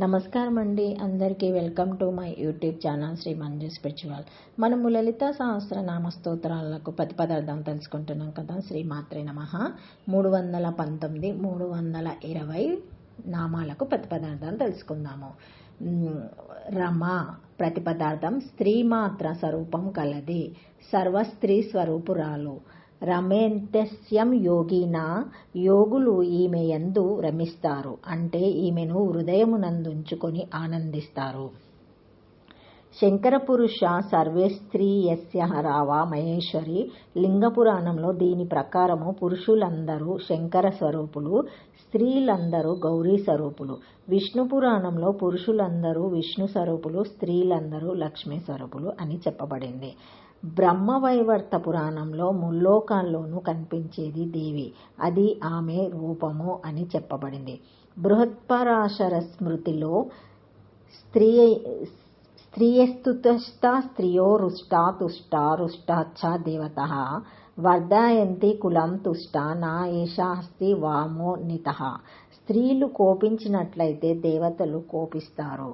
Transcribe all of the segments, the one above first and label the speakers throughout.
Speaker 1: నమస్కారం అండి అందరికీ welcome to my YouTube channel Shri Manju spiritual. మనము లలిత సహస్ర నామ స్తోత్రాలకు ప్రతి పదార్థం తెలుసుకుంటున్నాం కదా. శ్రీ మాత్రే నమ. మూడు వందల పంతొమ్మిది మూడు వందల ఇరవై నామాలకు ప్రతి పదార్థాలు తెలుసుకుందాము. రమ ప్రతి పదార్థం స్త్రీ మాత్ర స్వరూపం కలది. సర్వ స్త్రీ స్వరూపురాలు. రమేంతస్యం యోగిన యోగులు ఈమె యందు రమిస్తారు. అంటే ఈమెను హృదయమునందుంచుకొని ఆనందిస్తారు. శంకర పురుష స్త్రీ రావా మహేశ్వరి. లింగ పురాణంలో దీని ప్రకారము పురుషులందరూ శంకర స్వరూపులు స్త్రీలందరూ గౌరీ స్వరూపులు విష్ణు పురాణంలో పురుషులందరూ విష్ణు స్వరూపులు స్త్రీలందరూ లక్ష్మీ స్వరూపులు అని చెప్పబడింది. బ్రహ్మవైవర్త పురాణంలో ముల్లోకాల్లోనూ కనిపించేది దేవి. అది ఆమె రూపము అని చెప్పబడింది. బృహత్పరాశర స్మృతిలో స్త్రీ స్త్రియస్తుత స్త్రియో రుష్టా తుష్టా రుష్టాచ్చ దేవత వర్ధయంతి కులం తుష్ట నా ఏషా అస్తి వామో నిత స్త్రీలు కోపించినట్లయితే దేవతలు కోపిస్తారు.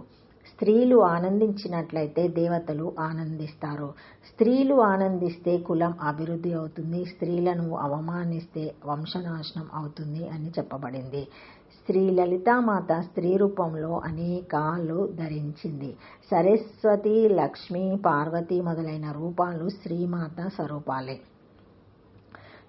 Speaker 1: స్త్రీలు ఆనందించినట్లయితే దేవతలు ఆనందిస్తారు. స్త్రీలు ఆనందిస్తే కులం అభివృద్ధి అవుతుంది. స్త్రీలను అవమానిస్తే వంశనాశనం అవుతుంది అని చెప్పబడింది. శ్రీ లలితామాత స్త్రీ రూపంలో అనేకాలు ధరించింది. సరస్వతి లక్ష్మి పార్వతి మొదలైన రూపాలు శ్రీమాత స్వరూపాలే.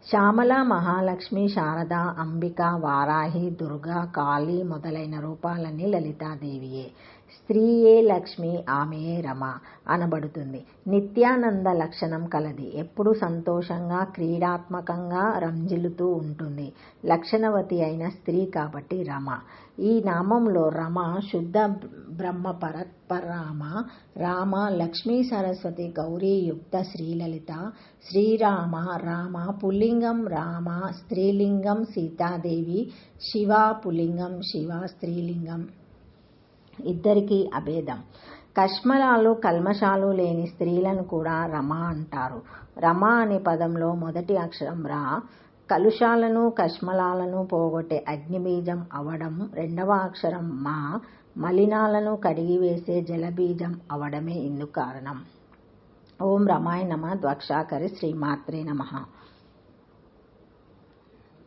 Speaker 1: శ్యామల మహాలక్ష్మి శారద అంబిక వారాహి దుర్గా కాళీ మొదలైన రూపాలన్నీ లలితాదేవియే. స్త్రీయే లక్ష్మి ఆమెయే రమ అనబడుతుంది. నిత్యానంద లక్షణం కలది. ఎప్పుడు సంతోషంగా క్రీడాత్మకంగా రంజిల్లుతూ ఉంటుంది. లక్షణవతి అయిన స్త్రీ కాబట్టి రమ. ఈ నామంలో రమ శుద్ధ బ్రహ్మ పరపరామ రామ లక్ష్మీ సరస్వతి గౌరీ యుక్త శ్రీలలిత శ్రీరామ రామ పుల్లింగం రామ స్త్రీలింగం సీతాదేవి శివ పుల్లింగం శివ స్త్రీలింగం. ఇద్దరికీ అభేదం. కష్మలాలు కల్మషాలు లేని స్త్రీలను కూడా రమ అంటారు. రమ అనే పదంలో మొదటి అక్షరం రా. కలుషాలను కష్మలాలను పోగొట్టే అగ్నిబీజం అవడం రెండవ అక్షరం మా. మలినాలను కడిగివేసే జలబీజం అవడమే ఇందుకు కారణం. ఓం రమాయ నమ. ద్వక్షాకరి శ్రీమాత్రే నమ.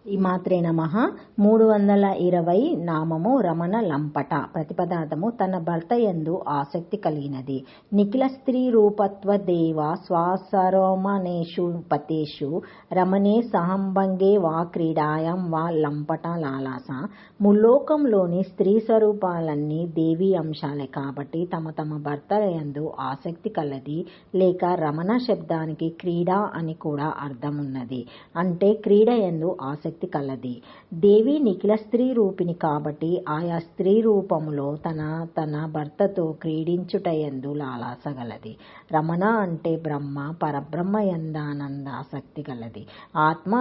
Speaker 1: ఈ మాత్రే నమ. మూడు వందల ఇరవై నామము రమణ లంపట. ప్రతిపదార్థము తన భర్త ఎందు ఆసక్తి కలిగినది. నిఖిల స్త్రీ రూపత్వ దేవ స్వాసరోమనేషు పతేషు రమణే సహంభంగే వా క్రీడాయం వా లంపట లాలాస. ముల్లోకంలోని స్త్రీ స్వరూపాలన్నీ దేవి అంశాలే కాబట్టి తమ తమ భర్తల యందు ఆసక్తి కలది. లేక రమణ శబ్దానికి క్రీడ అని కూడా అర్థం ఉన్నది అంటే క్రీడ ఎందు ఆసక్తి కలది. దేవి నిఖిల స్త్రీ రూపిణి కాబట్టి ఆయా స్త్రీ రూపములో తన తన భర్తతో క్రీడించుటయందు లాలాసగలది రమణ అంటే బ్రహ్మ పరబ్రహ్మ ఎందానంద ఆసక్తి గలది. ఆత్మ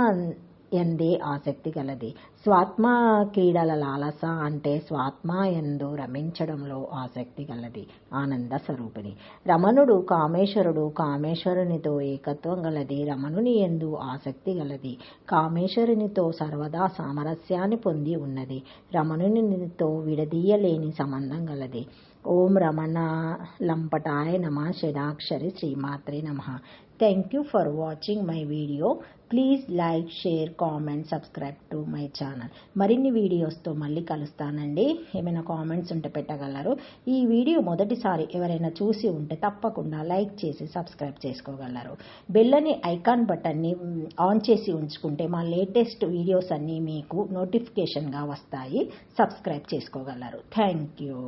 Speaker 1: ఎందే ఆసక్తి గలది. స్వాత్మ క్రీడల లాలస అంటే స్వాత్మ ఎందు రమించడంలో ఆసక్తి గలది. ఆనంద స్వరూపిణి. రమణుడు కామేశ్వరుడు కామేశ్వరునితో ఏకత్వం గలది. రమణుని ఎందు ఆసక్తి గలది. కామేశ్వరునితో సర్వదా సామరస్యాన్ని పొంది ఉన్నది. రమణునితో విడదీయలేని సంబంధం గలది. ఓం రమణ లంపటాయ నమ షడాక్షరి శ్రీమాత్రే నమ. Thank you for watching my video please like share comment subscribe to my channel మరిన్ని వీడియోస్తో మళ్ళీ కలుస్తానండి. ఏమైనా కామెంట్స్ ఉంటే పెట్టగలరు. ఈ వీడియో మొదటిసారి ఎవరైనా చూసి ఉంటే తప్పకుండా లైక్ చేసి సబ్స్క్రైబ్ చేసుకోగలరు. బెల్లని ఐకాన్ బటన్ని ఆన్ చేసి ఉంచుకుంటే మా లేటెస్ట్ వీడియోస్ అన్నీ మీకు నోటిఫికేషన్గా వస్తాయి. సబ్స్క్రైబ్ చేసుకోగలరు. Thank you